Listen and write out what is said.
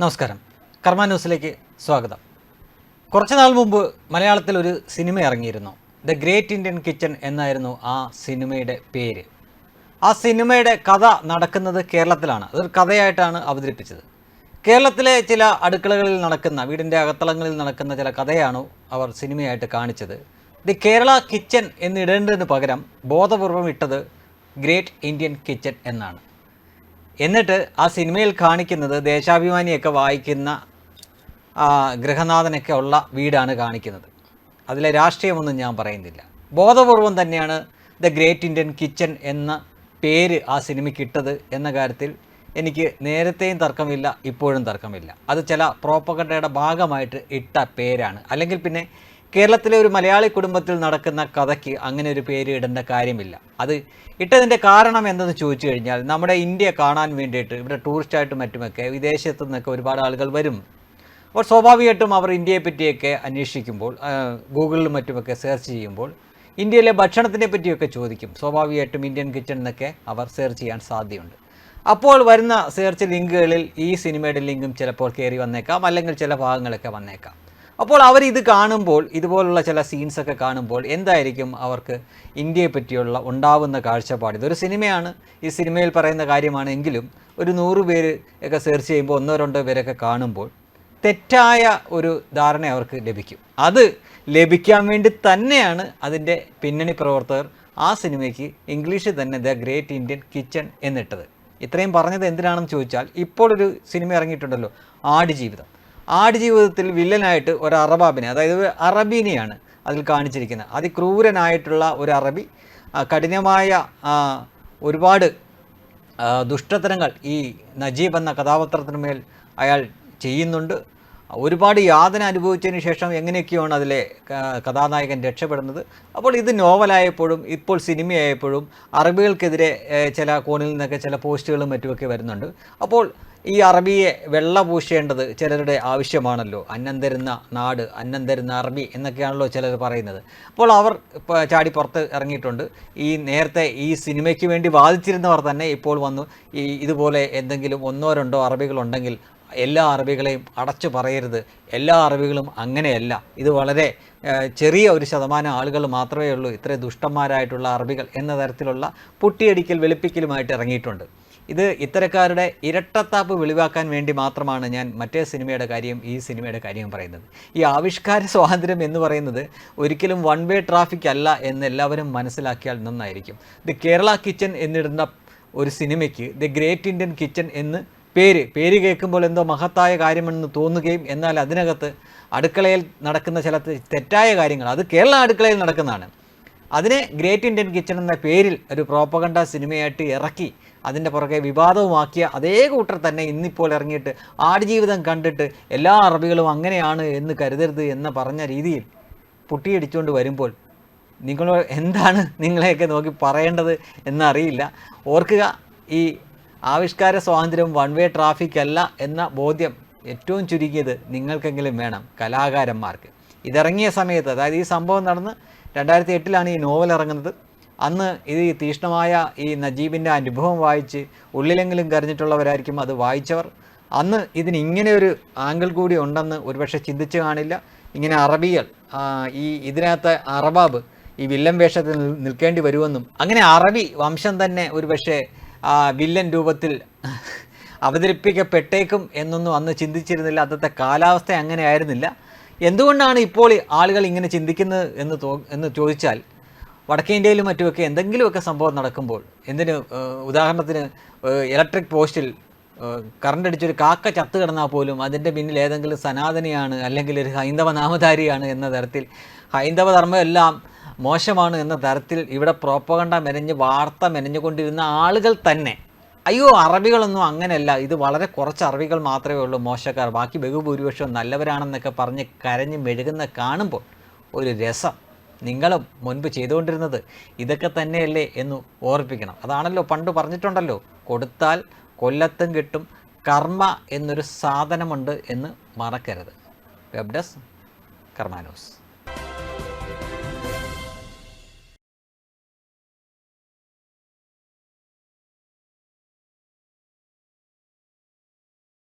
നമസ്കാരം. കർമ്മ ന്യൂസിലേക്ക് സ്വാഗതം. കുറച്ച് നാൾ മുമ്പ് മലയാളത്തിൽ ഒരു സിനിമ ഇറങ്ങിയിരുന്നു. ദ ഗ്രേറ്റ് ഇന്ത്യൻ കിച്ചൺ എന്നായിരുന്നു ആ സിനിമയുടെ പേര്. ആ സിനിമയുടെ കഥ നടക്കുന്നത് കേരളത്തിലാണ്. അതൊരു കഥയായിട്ടാണ് അവതരിപ്പിച്ചത്. കേരളത്തിലെ ചില അടുക്കളകളിൽ നടക്കുന്ന വീടിന്റെ അകത്തളങ്ങളിൽ നടക്കുന്ന ചില കഥയാണ് അവർ സിനിമയായിട്ട് കാണിച്ചത്. ദി കേരള കിച്ചൺ എന്നിടേണ്ടതിന് പകരം ബോധപൂർവം ഇട്ടത് ഗ്രേറ്റ് ഇന്ത്യൻ കിച്ചൺ എന്നാണ്. എന്നിട്ട് ആ സിനിമയിൽ കാണിക്കുന്നത് ദേശാഭിമാനിയൊക്കെ വായിക്കുന്ന ഗൃഹനാഥനൊക്കെ ഉള്ള വീടാണ് കാണിക്കുന്നത്. അതിലെ രാഷ്ട്രീയമൊന്നും ഞാൻ പറയുന്നില്ല. ബോധപൂർവം തന്നെയാണ് ദ ഗ്രേറ്റ് ഇന്ത്യൻ കിച്ചൺ എന്ന പേര് ആ സിനിമയ്ക്ക് ഇട്ടത് എന്ന കാര്യത്തിൽ എനിക്ക് നേരത്തെയും തർക്കമില്ല ഇപ്പോഴും തർക്കമില്ല. അത് ചില പ്രോപ്പകണ്ടയുടെ ഭാഗമായിട്ട് ഇട്ട പേരാണ്. അല്ലെങ്കിൽ പിന്നെ കേരളത്തിലെ ഒരു മലയാളി കുടുംബത്തിൽ നടക്കുന്ന കഥയ്ക്ക് അങ്ങനെ ഒരു പേര് ഇടേണ്ട കാര്യമില്ല. അത് ഇട്ടതിന്റെ കാരണം എന്തെന്ന് ചോദിച്ചു കഴിഞ്ഞാൽ നമ്മുടെ ഇന്ത്യ കാണാൻ വേണ്ടിയിട്ട് ഇവിടെ ടൂറിസ്റ്റായിട്ടും മറ്റുമൊക്കെ വിദേശത്തു നിന്നൊക്കെ ഒരുപാട് ആളുകൾ വരും. അപ്പോൾ സ്വാഭാവികമായിട്ടും അവർ ഇന്ത്യയെ പറ്റിയൊക്കെ അന്വേഷിക്കുമ്പോൾ ഗൂഗിളിലും മറ്റുമൊക്കെ സെർച്ച് ചെയ്യുമ്പോൾ ഇന്ത്യയിലെ ഭക്ഷണത്തിനെ പറ്റിയൊക്കെ ചോദിക്കും. സ്വാഭാവികമായിട്ടും ഇന്ത്യൻ കിച്ചൺ എന്നൊക്കെ അവർ സെർച്ച് ചെയ്യാൻ സാധ്യതയുണ്ട്. അപ്പോൾ വരുന്ന സെർച്ച് ലിങ്കുകളിൽ ഈ സിനിമയുടെ ലിങ്കും ചിലപ്പോൾ കയറി വന്നേക്കാം അല്ലെങ്കിൽ ചില ഭാഗങ്ങളൊക്കെ വന്നേക്കാം. അപ്പോൾ അവർ ഇത് കാണുമ്പോൾ ഇതുപോലുള്ള ചില സീൻസൊക്കെ കാണുമ്പോൾ എന്തായിരിക്കും അവർക്ക് ഇന്ത്യയെ പറ്റിയുള്ള ഉണ്ടാവുന്ന കാഴ്ചപ്പാട്? ഇതൊരു സിനിമയാണ്. ഈ സിനിമയിൽ പറയുന്ന കാര്യമാണെങ്കിലും ഒരു നൂറ് പേര് ഒക്കെ സെർച്ച് ചെയ്യുമ്പോൾ ഒന്നോ രണ്ടോ പേരൊക്കെ കാണുമ്പോൾ തെറ്റായ ഒരു ധാരണ അവർക്ക് ലഭിക്കും. അത് ലഭിക്കാൻ വേണ്ടി തന്നെയാണ് അതിന്റെ പിന്നണി പ്രവർത്തകർ ആ സിനിമയ്ക്ക് ഇംഗ്ലീഷിൽ തന്നെ ദ ഗ്രേറ്റ് ഇന്ത്യൻ കിച്ചൺ എന്നിട്ടത്. ഇത്രയും പറഞ്ഞത് എന്തിനാണെന്ന് ചോദിച്ചാൽ ഇപ്പോൾ ഒരു സിനിമ ഇറങ്ങിയിട്ടുണ്ടല്ലോ ആടുജീവിതം. ആടുജീവിതത്തിൽ വില്ലനായിട്ട് ഒരു അറബാബിനെ അതായത് അറബീനെയാണ് അതിൽ കാണിച്ചിരിക്കുന്നത്. അതിക്രൂരനായിട്ടുള്ള ഒരു അറബി കഠിനമായ ഒരുപാട് ദുഷ്ടതരങ്ങൾ ഈ നജീബ് എന്ന കഥാപാത്രത്തിന് മേൽ അയാൾ ചെയ്യുന്നുണ്ട്. ഒരുപാട് യാതന അനുഭവിച്ചതിന് ശേഷം എങ്ങനെയൊക്കെയാണ് അതിലെ കഥാനായകൻ രക്ഷപ്പെടുന്നത്? അപ്പോൾ ഇത് നോവലായപ്പോഴും ഇപ്പോൾ സിനിമയായപ്പോഴും അറബികൾക്കെതിരെ ചില കോണിൽ നിന്നൊക്കെ ചില പോസ്റ്റുകളും മറ്റുമൊക്കെ വരുന്നുണ്ട്. അപ്പോൾ ഈ അറബിയെ വെള്ള പൂശേണ്ടത് ചിലരുടെ ആവശ്യമാണല്ലോ. അന്നം തരുന്ന നാട് അന്നം തരുന്ന അറബി എന്നൊക്കെയാണല്ലോ ചിലർ പറയുന്നത്. അപ്പോൾ അവർ ചാടി പുറത്ത് ഇറങ്ങിയിട്ടുണ്ട്. ഈ നേരത്തെ ഈ സിനിമയ്ക്ക് വേണ്ടി വാദിച്ചിരുന്നവർ തന്നെ ഇപ്പോൾ വന്നു. ഈ ഇതുപോലെ എന്തെങ്കിലും ഒന്നോ രണ്ടോ അറബികളുണ്ടെങ്കിൽ എല്ലാ അറബികളെയും അടച്ചു പറയരുത്. എല്ലാ അറബികളും അങ്ങനെയല്ല. ഇത് വളരെ ചെറിയ ഒരു ശതമാനം ആളുകൾ മാത്രമേ ഉള്ളൂ. ഇത്ര ദുഷ്ടന്മാരായിട്ടുള്ള അറബികൾ എന്ന തരത്തിലുള്ള പുട്ടിയടിക്കൽ വെളുപ്പിക്കലുമായിട്ട് ഇറങ്ങിയിട്ടുണ്ട്. ഇത് ഇത്തരക്കാരുടെ ഇരട്ടത്താപ്പ് വെളിവാക്കാൻ വേണ്ടി മാത്രമാണ് ഞാൻ മറ്റേ സിനിമയുടെ കാര്യം ഈ സിനിമയുടെ കാര്യം പറയുന്നത്. ഈ ആവിഷ്കാര സ്വാതന്ത്ര്യം എന്ന് പറയുന്നത് ഒരിക്കലും വൺ വേ ട്രാഫിക് അല്ല എന്ന് എല്ലാവരും മനസ്സിലാക്കിയാൽ നന്നായിരിക്കും. ദി കേരള കിച്ചൻ എന്നിടുന്ന ഒരു സിനിമയ്ക്ക് ദി ഗ്രേറ്റ് ഇന്ത്യൻ കിച്ചൻ എന്ന് പേര് പേര് കേൾക്കുമ്പോൾ എന്തോ മഹത്തായ കാര്യമെന്ന് തോന്നുകയും എന്നാൽ അതിനകത്ത് അടുക്കളയിൽ നടക്കുന്ന ചില തെറ്റായ കാര്യങ്ങൾ അത് കേരള അടുക്കളയിൽ നടക്കുന്നതാണ്. അതിനെ ഗ്രേറ്റ് ഇന്ത്യൻ കിച്ചൺ എന്ന പേരിൽ ഒരു പ്രോപ്പകണ്ട സിനിമയായിട്ട് ഇറക്കി അതിന്റെ പുറകെ വിവാദവുമാക്കിയ അതേ കൂട്ടർ തന്നെ ഇന്നിപ്പോൾ ഇറങ്ങിയിട്ട് ആടുജീവിതം കണ്ടിട്ട് എല്ലാ അറബികളും അങ്ങനെയാണ് എന്ന് കരുതരുത് എന്ന് പറഞ്ഞ രീതിയിൽ പൊട്ടിയടിച്ചുകൊണ്ട് വരുമ്പോൾ നിങ്ങൾ എന്താണ് നിങ്ങളെയൊക്കെ നോക്കി പറയേണ്ടത് എന്നറിയില്ല. ഓർക്കുക ഈ ആവിഷ്കാര സ്വാതന്ത്ര്യം വൺ വേ ട്രാഫിക് അല്ല എന്ന ബോധ്യം ഏറ്റവും ചുരുങ്ങിയത് നിങ്ങൾക്കെങ്കിലും വേണം കലാകാരന്മാർക്ക്. ഇതിറങ്ങിയ സമയത്ത് അതായത് ഈ സംഭവം നടന്ന് രണ്ടായിരത്തി എട്ടിലാണ് ഈ നോവൽ ഇറങ്ങുന്നത്. അന്ന് ഇത് ഈ തീഷ്ണമായ ഈ നജീബിന്റെ അനുഭവം വായിച്ച് ഉള്ളിലെങ്കിലും കരഞ്ഞിട്ടുള്ളവരായിരിക്കും അത് വായിച്ചവർ. അന്ന് ഇതിന് ഇങ്ങനെ ഒരു ആംഗിൾ കൂടി ഉണ്ടെന്ന് ഒരുപക്ഷെ ചിന്തിച്ചു കാണില്ല. ഇങ്ങനെ അറബികൾ ഈ ഇതിനകത്ത് അറബാബ് ഈ വില്ലൻ വേഷത്തിൽ നിൽക്കേണ്ടി വരുമെന്നും അങ്ങനെ അറബി വംശം തന്നെ ഒരുപക്ഷെ വില്ലൻ രൂപത്തിൽ അവതരിപ്പിക്കപ്പെട്ടേക്കും എന്നൊന്നും അന്ന് ചിന്തിച്ചിരുന്നില്ല. അന്നത്തെ കാലാവസ്ഥ അങ്ങനെ ആയിരുന്നില്ല എന്തുകൊണ്ടാണ് ഇപ്പോൾ ആളുകൾ ഇങ്ങനെ ചിന്തിക്കുന്നത് എന്ന് തോ എന്ന് ചോദിച്ചാൽ വടക്കേ ഇന്ത്യയിലും മറ്റുമൊക്കെ എന്തെങ്കിലുമൊക്കെ സംഭവം നടക്കുമ്പോൾ എന്തിന് ഉദാഹരണത്തിന് ഇലക്ട്രിക് പോസ്റ്റിൽ കറണ്ട് അടിച്ചൊരു കാക്ക ചത്തു കിടന്നാൽ പോലും അതിന്റെ പിന്നിൽ ഏതെങ്കിലും സനാതനിയാണ് അല്ലെങ്കിൽ ഒരു ഹൈന്ദവ നാമധാരിയാണ് എന്ന തരത്തിൽ ഹൈന്ദവ ധർമ്മം എല്ലാം മോശമാണ് എന്ന തരത്തിൽ ഇവിടെ പ്രോപ്പകണ്ട മെനഞ്ഞ് വാർത്ത മെനഞ്ഞുകൊണ്ടിരുന്ന ആളുകൾ തന്നെ. അയ്യോ അറബികളൊന്നും അങ്ങനെയല്ല. ഇത് വളരെ കുറച്ച് അറബികൾ മാത്രമേ ഉള്ളൂ മോശക്കാർ. ബാക്കി ബഹുഭൂരിപക്ഷവും നല്ലവരാണെന്നൊക്കെ പറഞ്ഞ് കരഞ്ഞ് മെഴുകുന്ന കാണുമ്പോൾ ഒരു രസം നിങ്ങളും മുൻപ് ചെയ്തുകൊണ്ടിരുന്നത് ഇതൊക്കെ തന്നെയല്ലേ എന്ന് ഓർപ്പിക്കണം. അതാണല്ലോ പണ്ട് പറഞ്ഞിട്ടുണ്ടല്ലോ കൊടുത്താൽ കൊല്ലത്തും കിട്ടും കർമ്മ എന്നൊരു സാധനമുണ്ട് എന്ന് മറക്കരുത്. വെബ് കർമാനോസ്